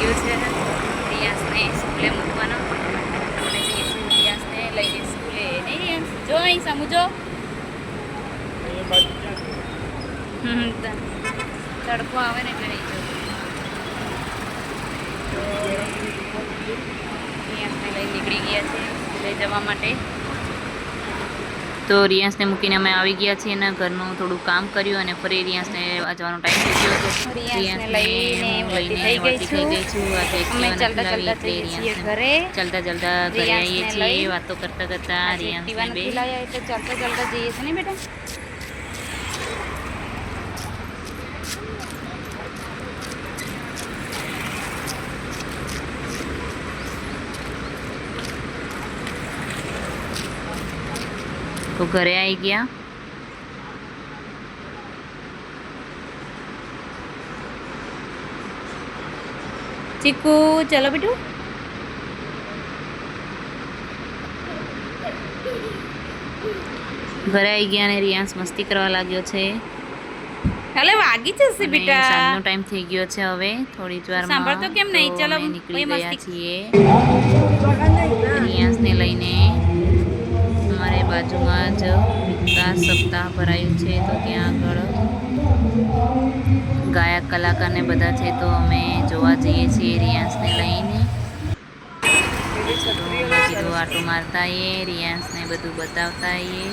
ગયો છે સ્કૂલે મૂકવાનો. અને જઈશું લઈને સ્કૂલે નહીં જો અહીં સમજો તડકો આવે ને એટલે નહીં જવું રિયાસને લઈ નીકળી ગયા છે સ્કૂલે જવા માટે. તો રિયાસને મૂકીને અમે આવી ગયા છીએ એના ઘરનું થોડું કામ કર્યું અને ફરી રિયાસને વાંચવાનો ટાઈમ થઈ ગયો હતો. ચાલતા ચાલતા ઘરે. આવીએ છીએ વાતો કરતા કરતા એટલે ચાલતા ચાલતા જઈએ છીએ ને બેટા? તો ઘરે આવી ગયા. ચીકુ ચલો બેટું. ઘરે આવી ગયા અને રિયાન્સ મસ્તી કરવા લાગ્યો છે. કાલે વાગી જશે બેટા. સાંજનો ટાઈમ થઈ ગયો છે હવે થોડી જ વારમાં સાંભળતો કેમ નહીં? ચલો, નીકળી ગયા છીએ. રિયાંશને લઈને બાજુમાં જ વિકાસ સપ્તાહ ભરાયું છે તો ત્યાં આગળ ગાયક કલાકારને બધા છે તો અમે જોવા જઈએ છીએ રિયાન્સને લઈને. કીધું આટો મારતા આવીએ રિયાન્સને બધું બતાવતા આવીએ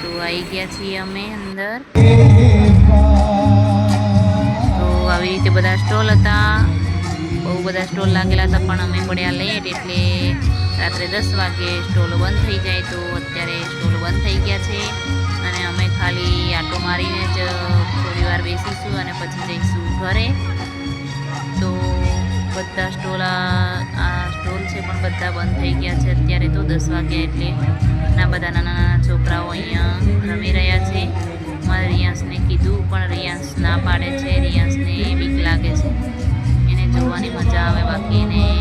તો આવી ગયા છીએ અમે અંદર. તો આવી રીતે બધા સ્ટોલ હતા. બહુ બધા સ્ટોલ લાગેલા હતા પણ અમે પડ્યા લેટ એટલે રાત્રે દસ વાગે સ્ટોલ બંધ થઈ જાય તો અત્યારે સ્ટોલ બંધ થઈ ગયા છે. અને અમે ખાલી આટો મારીને જ થોડી વાર બેસીશું અને પછી જઈશું ઘરે. તો બધા સ્ટોલ આ સ્ટોલ છે પણ બધા બંધ થઈ ગયા છે અત્યારે તો દસ વાગ્યા એટલે. ના, બધા નાના નાના છોકરાઓ અહીંયા રમી રહ્યા છે. મારે રિયાંશને કીધું પણ રિયાંશ ના પાડે છે રિયાંશને બીક લાગે છે. એને જોવાની મજા આવે બાકી એને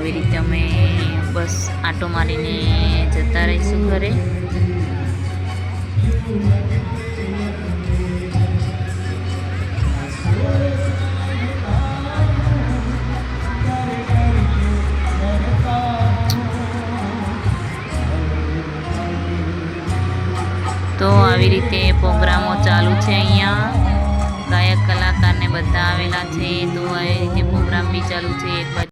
આવી રીતે અમે બસ આટો મારીને જતા રહીશું ઘરે. તો આવી રીતે પ્રોગ્રામો ચાલુ છે અહીંયા. ગાયક કલાકારને બધા આવેલા છે. તો આવી રીતે પ્રોગ્રામ બી ચાલુ છે. એક